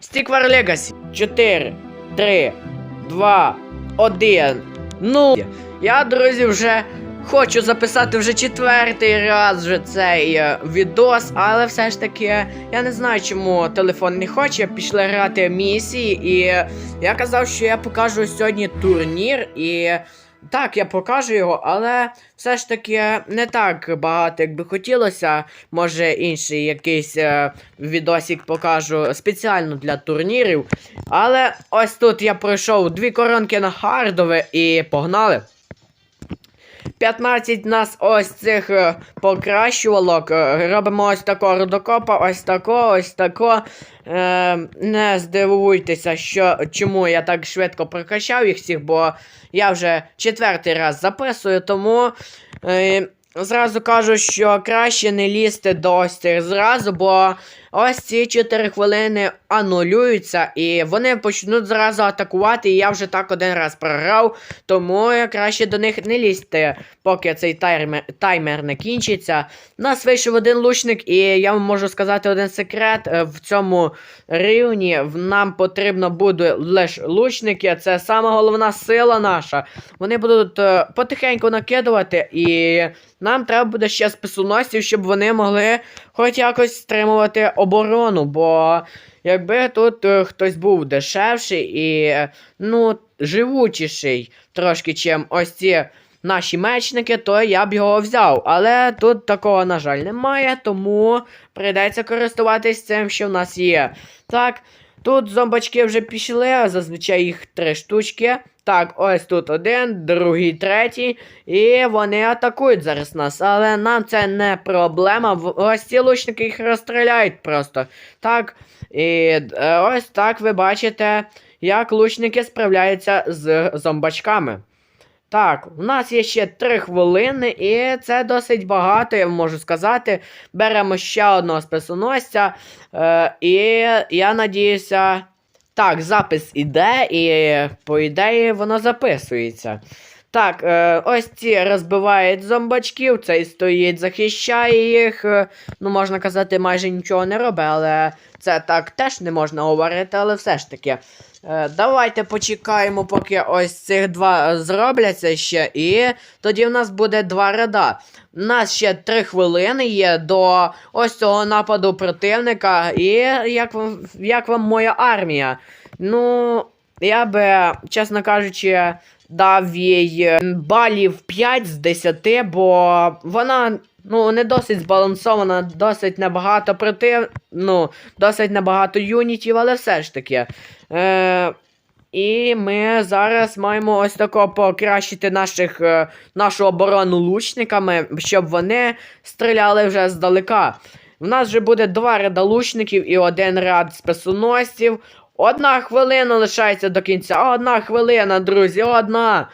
Стіквар Легасі. 4, 3, 2, 1. Ну, я, друзі, вже хочу записати вже четвертий раз вже цей е, відос, але все ж таки я не знаю, чому телефон не хоче. Пішли грати місії, і я казав, що я покажу сьогодні турнір і. Так, я покажу його, але все ж таки не так багато, як би хотілося. Може інший якийсь е, відосик покажу спеціально для турнірів. Але ось тут я пройшов дві коронки на хардове і погнали. 15 нас ось цих е, покращувалок. Е, Робимо ось такого рудокопа, ось тако, ось тако. Е, не здивуйтеся, що, чому я так швидко прокачав їх всіх, бо я вже четвертий раз записую, тому. Е, Зразу кажу, що краще не лізти до ось цих зразу, бо ось ці 4 хвилини анулюються, і вони почнуть зразу атакувати. І я вже так один раз програв, тому краще до них не лізти, поки цей таймер, таймер не кінчиться. Нас вийшов один лучник, і я вам можу сказати один секрет. Е, В цьому рівні нам потрібно буде лише лучники. Це сама головна сила наша. Вони будуть е, потихеньку накидувати, і нам треба буде ще списуносців, щоб вони могли хоч якось стримувати оборону. Бо якби тут е, хтось був дешевший і ну, живучіший трошки, чим ось ці наші мечники, то я б його взяв. Але тут такого, на жаль, немає, тому прийдеться користуватись цим, що в нас є. Так, тут зомбачки вже пішли, зазвичай їх три штучки. Так, ось тут один, другий, третій. І вони атакують зараз нас. Але нам це не проблема. Ось ці лучники їх розстріляють просто. Так. І е, ось так ви бачите, як лучники справляються з зомбачками. Так, у нас є ще 3 хвилини, і це досить багато, я можу сказати. Беремо ще одного списоносця. Е, і я надіюся. Так, запис іде, і по ідеї воно записується. Так, е, ось ці розбивають зомбачків, цей стоїть, захищає їх. е, Ну, можна казати, майже нічого не робить, але це так теж не можна говорити, але все ж таки. Е, давайте почекаємо, поки ось цих два зробляться ще, і тоді в нас буде два ряда. У нас ще три хвилини є до ось цього нападу противника. І як вам, як вам моя армія? Ну, я би, чесно кажучи, дав їй балів 5 з 10, бо вона. Ну, не досить збалансована, досить небагато против... ну, досить небагато юнітів, але все ж таки. Е, і ми зараз маємо ось тако покращити наших, е, нашу оборону лучниками, щоб вони стріляли вже здалека. В нас вже буде два ряда лучників і один ряд списоносців. Одна хвилина лишається до кінця. Одна хвилина, друзі, одна.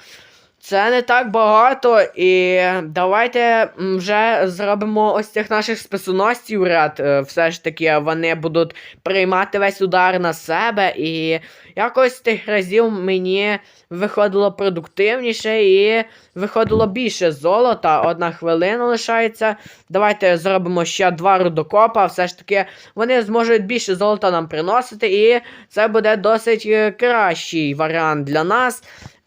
Це не так багато, і давайте вже зробимо ось цих наших списоносців ряд. Е, Все ж таки вони будуть приймати весь удар на себе, і якось тих разів мені виходило продуктивніше і виходило більше золота. Одна хвилина лишається. Давайте зробимо ще два рудокопа. Все ж таки вони зможуть більше золота нам приносити, і це буде досить е, кращий варіант для нас.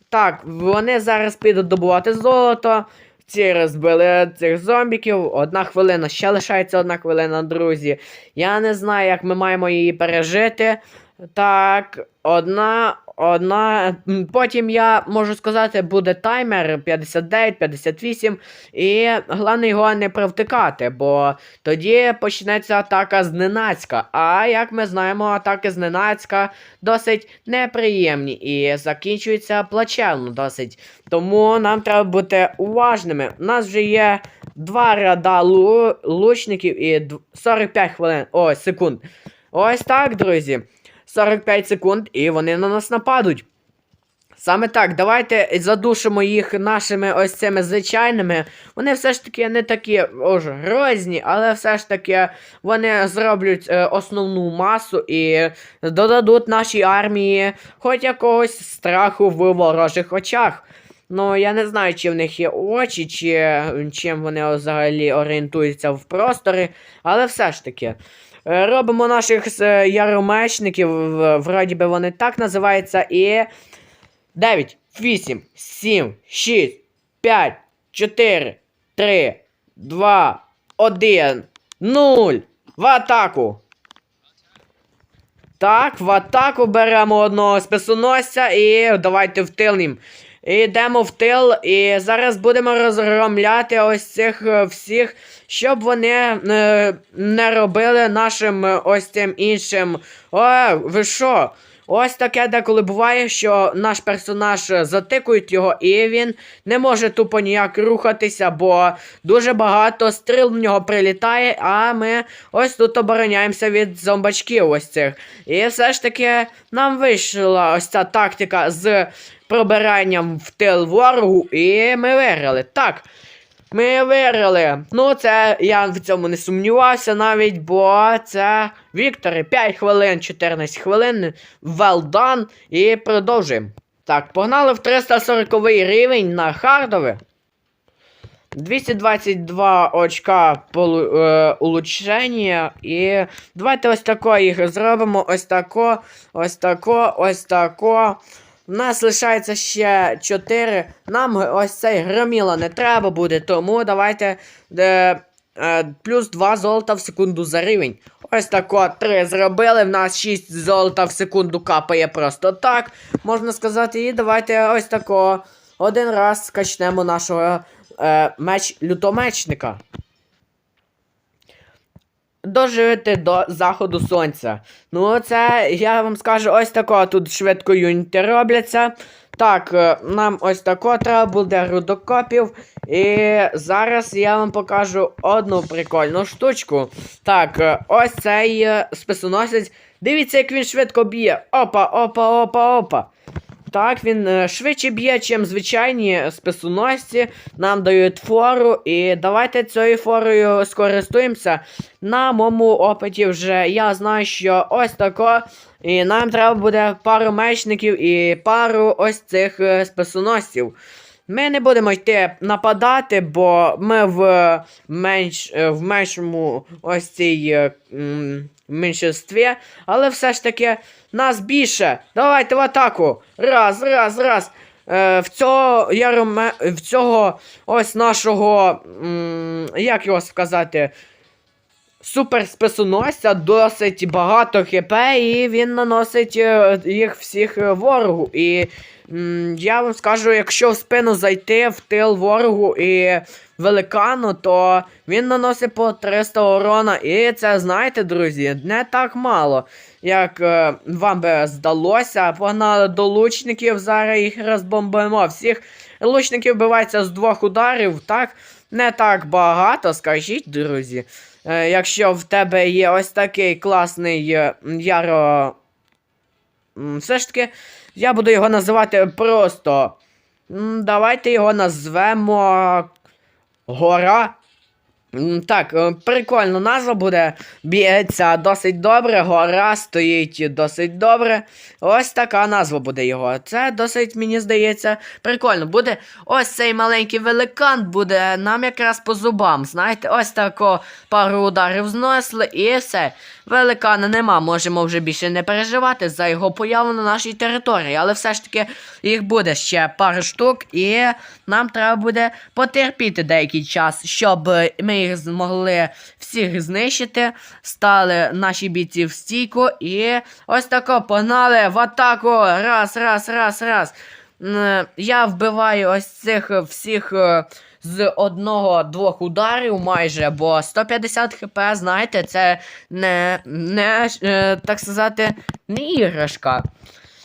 Так, вони зараз підуть добувати золото. Ці розбили цих зомбіків. Одна хвилина, ще лишається одна хвилина, друзі. Я не знаю, як ми маємо її пережити. Так, одна, одна. Потім я можу сказати, буде таймер 59-58. І головне його не провтикати, бо тоді почнеться атака зненацька. А як ми знаємо, атаки зненацька досить неприємні і закінчуються плачевно досить. Тому нам треба бути уважними. У нас вже є два ряда лу- лучників і 45 хвилин. О, секунд. Ось так, друзі. 45 секунд, і вони на нас нападуть. Саме так, давайте задушимо їх нашими ось цими звичайними. Вони все ж таки не такі ож грозні, але все ж таки вони зроблять е, основну масу і додадуть нашій армії хоч якогось страху в ворожих очах. Ну, я не знаю, чи в них є очі, чи чим вони взагалі орієнтуються в просторі, але все ж таки. Е, Робимо наших е, яромечників, вроді би вони так називаються, і 9, 8, 7, 6, 5, 4, 3, 2, 1, 0. В атаку. Так, в атаку беремо одного списоносця і давайте в тил їм. Йдемо в тил, і зараз будемо розгромляти ось цих е, всіх, щоб вони е, не робили нашим е, ось цим іншим. О, ви що? Ось таке деколи буває, що наш персонаж е, затикують його, і він не може тупо ніяк рухатися, бо дуже багато стріл в нього прилітає, а ми ось тут обороняємося від зомбачків ось цих. І все ж таки нам вийшла ось ця тактика з пробиранням в тил ворогу, і ми виграли. Так. Ми виграли. Ну, це я в цьому не сумнівався навіть, бо це Віктори. 5 хвилин, 14 хвилин. Well done. І продовжуємо. Так, погнали в 340 рівень на хардове. 222 очка полу, е, улучшення. І давайте ось тако їх зробимо. Ось тако, ось тако, ось тако. У нас лишається ще 4. Нам ось цей громіла не треба буде, тому давайте е, е, плюс 2 золота в секунду за рівень. Ось тако 3 зробили. В нас 6 золота в секунду капає просто так. Можна сказати. І давайте ось тако один раз скачнемо нашого е, меч лютомечника. Дожити до заходу сонця. Ну, це я вам скажу, ось тако тут швидко юніти робляться. Так, е, нам ось тако треба буде рудокопів. І зараз я вам покажу одну прикольну штучку. Так, е, ось цей е, списоносець. Дивіться, як він швидко б'є. Опа, опа, опа, опа. Так, він е, швидше б'є, чим звичайні списоносці. Нам дають фору. І давайте цією форою скористуємося. На моєму опиті вже я знаю, що ось тако. І нам треба буде пару мечників і пару ось цих е, списоносців. Ми не будемо йти нападати, бо ми в менш, е, в меншому ось цій е, м, меншинстві, але все ж таки нас більше. Давайте в атаку. Раз, раз, раз. Е, в цього яроме, в цього ось нашого. м, як його сказати? Суперсписоносця досить багато хп, і він наносить е, їх всіх е, ворогу. І я вам скажу, якщо в спину зайти в тил ворогу і великану, то він наносить по 300 урона. І це, знаєте, друзі, не так мало, як е, вам би здалося. Погнали до лучників, зараз їх розбомбимо. Всіх лучників вбивається з двох ударів, так? Не так багато, скажіть, друзі. Е, якщо в тебе є ось такий класний е, яро. Все ж таки, я буду його називати просто. Давайте його назвемо Гора. Так, е, прикольно назва буде. Б'ється досить добре, гора стоїть досить добре. Ось така назва буде його. Це досить, мені здається, прикольно. Буде ось цей маленький великан буде нам якраз по зубам. Знаєте, ось тако пару ударів знесли і все. Великана нема, можемо вже більше не переживати за його появу на нашій території. Але все ж таки їх буде ще пару штук, і нам треба буде потерпіти деякий час, щоб ми їх змогли всіх знищити. Стали наші бійці в стійку і ось тако погнали в атаку. Раз, раз, раз, раз. Я вбиваю ось цих всіх е, з одного-двох ударів майже, бо 150 хп, знаєте, це не, не е, так сказати, не іграшка.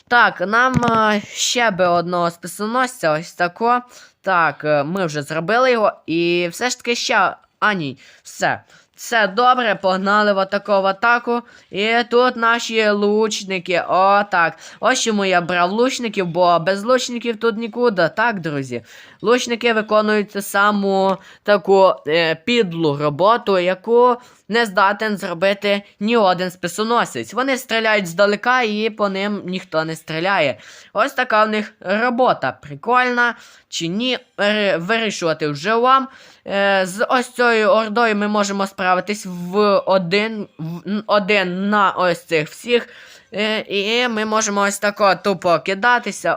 Так, нам е, ще би одного списоносця, ось тако. Так, ми вже зробили його. І все ж таки ще. А, ні, все. Все добре, погнали в атаку в атаку. І тут наші лучники. О, так. Ось чому я брав лучників, бо без лучників тут нікуди. Так, друзі. Лучники виконують ту саму таку е, підлу роботу, яку не здатен зробити ні один списоносець. Вони стріляють здалека і по ним ніхто не стріляє. Ось така в них робота. Прикольна чи ні, вирішувати вже вам. Е, з ось цією ордою ми можемо справитись в один, в, один на ось цих всіх. Е, і ми можемо ось тако тупо кидатися,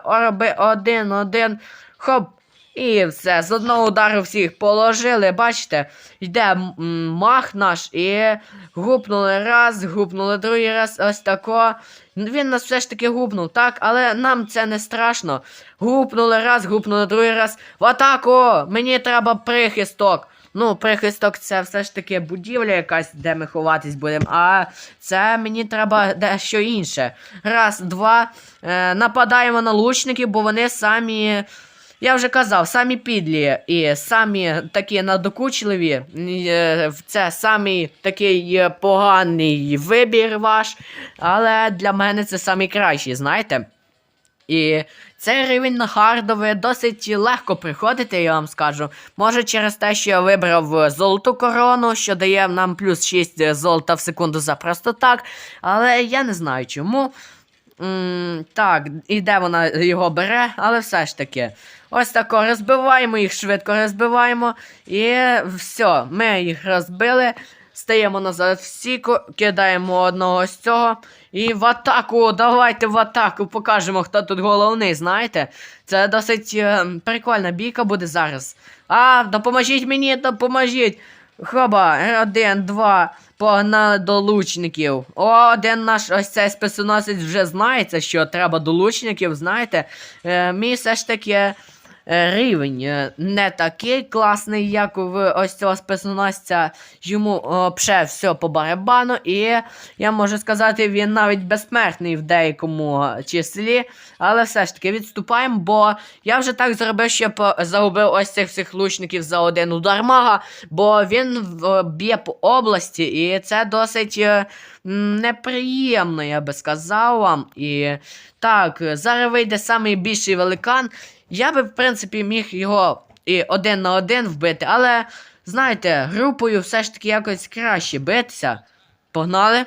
один-один, хоп. І все, з одного удару всіх положили, бачите, йде мах наш і гупнули раз, гупнули другий раз, ось тако. Він нас все ж таки гупнув, так, але нам це не страшно. Гупнули раз, гупнули другий раз. В атаку! Мені треба прихисток. Ну, прихисток це все ж таки будівля якась, де ми ховатись будемо. А це мені треба дещо інше. Раз, два. Е, нападаємо на лучників, бо вони самі. Я вже казав, самі підлі і самі такі надокучливі. Е, Це самий такий е, поганий вибір ваш. Але для мене це самий кращий, знаєте. І цей рівень на хардове досить легко приходити, я вам скажу. Може через те, що я вибрав золоту корону, що дає нам плюс 6 золота в секунду за просто так. Але я не знаю чому. М, так, і де вона його бере, але все ж таки. Ось тако розбиваємо їх, швидко розбиваємо. І все, ми їх розбили. Стаємо назад в сіку, кидаємо одного з цього. І в атаку, давайте в атаку, покажемо, хто тут головний, знаєте? Це досить е, прикольна бійка буде зараз. А, допоможіть мені, допоможіть. Хоба, один, два, погнали до лучників. О, один наш ось цей списоносець вже знається, що треба до лучників, знаєте. Е, мій все ж таки рівень е, не такий класний, як в ось цього списоносця. Йому о, пше все по барабану, і я можу сказати, він навіть безсмертний в деякому е, числі. Але все ж таки відступаємо, бо я вже так зробив, що по- загубив ось цих всіх лучників за один удар мага, бо він б'є по області, і це досить е, неприємно, я би сказав вам. І так, зараз вийде самий більший великан. Я би, в принципі, міг його і один на один вбити, але, знаєте, групою все ж таки якось краще битися. Погнали.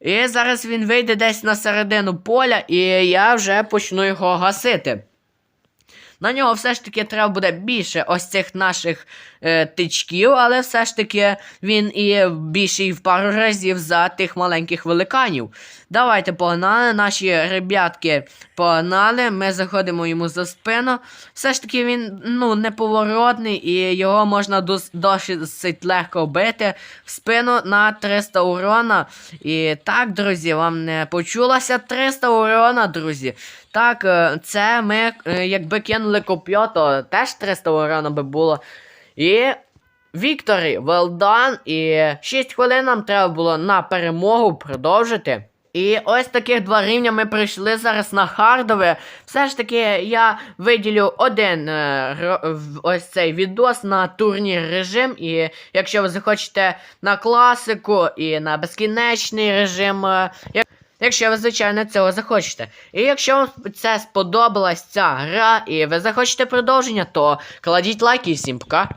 І зараз він вийде десь на середину поля, і я вже почну його гасити. На нього все ж таки треба буде більше ось цих наших е, тичків, але все ж таки він і більший в пару разів за тих маленьких великанів. Давайте погнали, наші ребятки погнали, ми заходимо йому за спину. Все ж таки він ну, неповоротний і його можна дос- досить легко бити в спину на 300 урона. І так, друзі, вам не почулося 300 урона, друзі. Так, е, це ми, е, якби кинули коп'я, то теж 300 урона би було. І Вікторі, well done. І 6 хвилин нам треба було на перемогу продовжити. І ось таких два рівня ми прийшли зараз на хардове. Все ж таки, я виділю один е, ось цей відос на турнір режим. І якщо ви захочете на класику і на безкінечний режим. е, Якщо ви, звичайно, цього захочете. І якщо вам це сподобалась ця гра, і ви захочете продовження, то кладіть лайк і всім пока.